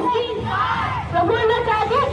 नहीं प्रभु न जागे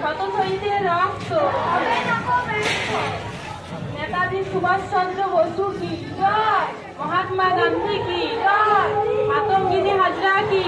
শতক হইতে রক্ত নেতাজি সুভাষচন্দ্র বসু কি মহাত্মা গান্ধী কি মাতঙ্গিনী হাজরা কি